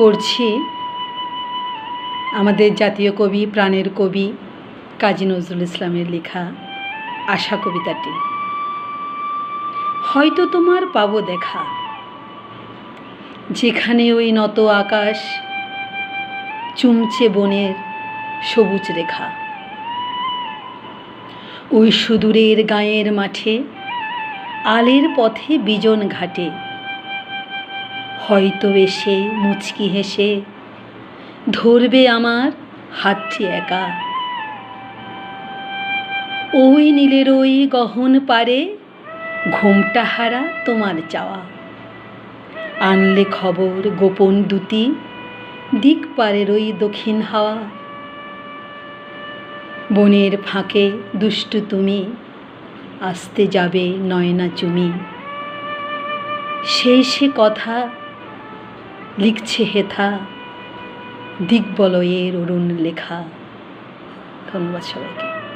পড়ছি, আমাদের জাতীয় কবি, প্রাণের কবি কাজী নজরুল ইসলামের লেখা আশা কবিতাটি। হয়তো তোমার পাবো দেখা, যেখানে ওই নত আকাশ, চুমছে বনের সবুজ রেখা। ওই সুদূরের গাঁয়ের মাঠে, আলের পথে বিজন ঘাটে হয়তো এসে মুচকি হেসে, ধরবে আমার হাতটি একা। ওই নীলের ওই গহন পারে ঘুমটা হারা তোমার চাওয়া। আনলে খবর গোপন দুতি দিক পারের ওই দক্ষিণ হাওয়া। বনের ফাঁকে দুষ্টু তুমি, আসতে যাবে নয়না চুমি। সেই সে কথা লিখছে হেথা। দিগ্বলয়ের অরুণ লেখা। ধন্যবাদ সবাইকে।